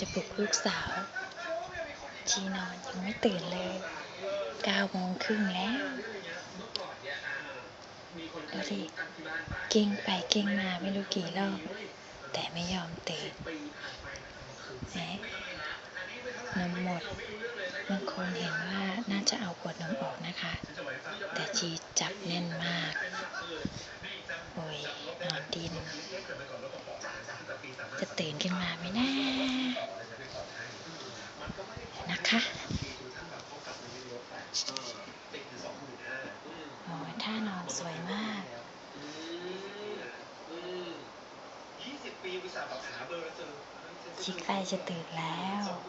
จะปลุกลูกสาว ชีนอนยังไม่ตื่นเลยเก้าโมงครึ่งแล้วดูดิเก่งไปเก่งมาไม่รู้กี่รอบ แต่ไม่ยอมตื่นแหมนมหมดบางคนเห็นว่าน่าจะเอาขวดนมออกนะคะ แต่ชีจับแน่นมาก โอ้ยนอนดิน จะตื่นขึ้นมาไหมนะ นะคะโอ้ยท่านอนสวยมากยี่สิบปีอุตส่าห์แบบหาเบอร์แล้วเจอชิใกล้จะตื่นแล้วสองหม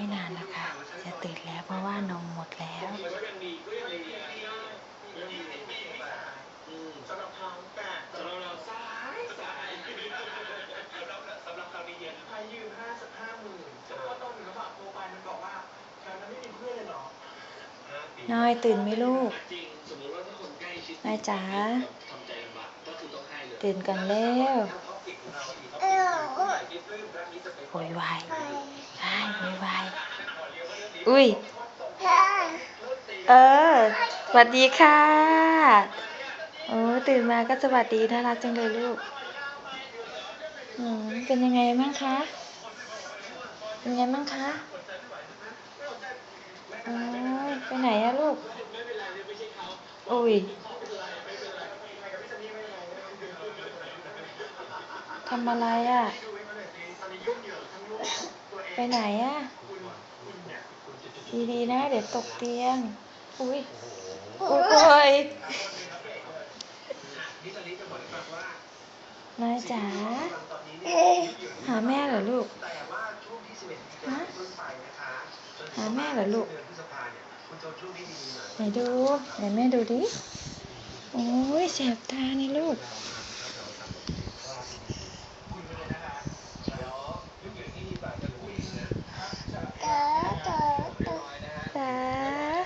ื่นานนะคะ จะตื่นแล้วเพราะว่านมหมดแล้ว น้อยตื่นไหมลูกน้อยจ๋าตื่นกันแล้วโวยวายไอ้โวยวายอุ้ย เออ สวัสดีค่ะ โอ้ตื่นมาก็สวัสดีน่ารักจังเลยลูกเป็นยังไงบ้างคะ เป็นยังไงบ้างคะ ไปไหนอะลูกอุ้ยทำอะไรอะไปไหนอะดีๆนะ เดี๋ยวตกเตียง อุ้ย โอ้ยนี่ตอนนี้จะบอกให้ฟังว่ายจ๋า หาแม่เหรอลูกแต่ว่าช่วงที่11มีนาคมต้นไปนะหาแม่เหรอลูก เดือนพฤษภาเนี่ยคุณโจช่วงที่ดีหน่อยไหนดูไหนแม่ดูดิ โอ้ยแสบตานี่ลูกคุยกันเลยนะคะเดี๋ยวยุ่งอย่างที่ดีกว่าจะคุยนะเรียบร้อยนะฮะจ๋า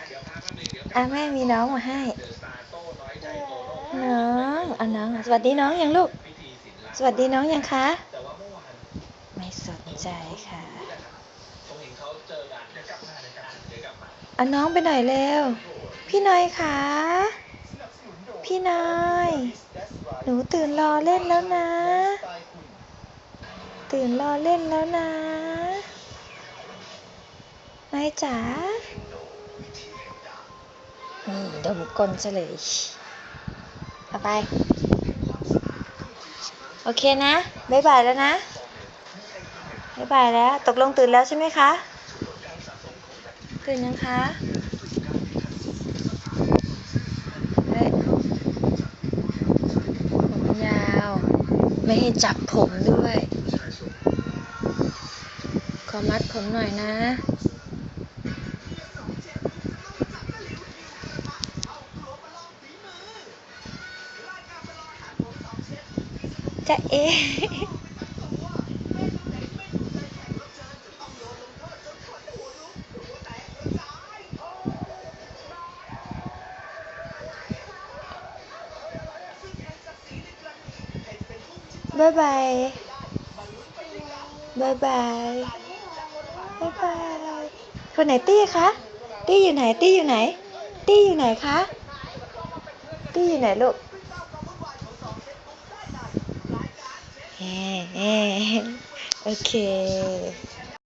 เดี๋ยวพักแป๊บนึงเดี๋ยวกลับอะแม่มีน้องมาให้เดอะสตาร์โต้น้อยใจโตโน่น้องเอาน้องอะสวัสดีน้องยังลูกพิธีศิลป์สวัสดีน้องยังคะแต่ว่าเมื่อวานไม่สนใจค่ะ เอาน้องไปหน่อยเร็ว พี่น้อยคะพี่น้อยหนูตื่นรอเล่นแล้วนะ ตื่นรอเล่นแล้วนะ นายจ๋าอืมดมกลเฉลยเอาไป โอเคนะ บ๊ายบายแล้วนะ บ๊ายบายแล้ว ตกลงตื่นแล้วใช่ไหมคะ ตื่นยังคะเฮ้ยผมยาว ไม่ให้จับผมด้วย ขอมัดผมหน่อยนะจะเอ๊ บายบายบายบายบายบาย คนไหนตี้คะ ตี้อยู่ไหน ตี้อยู่ไหน ตี้อยู่ไหนคะ ตี้อยู่ไหนลูกเฮ้เฮ้โอเค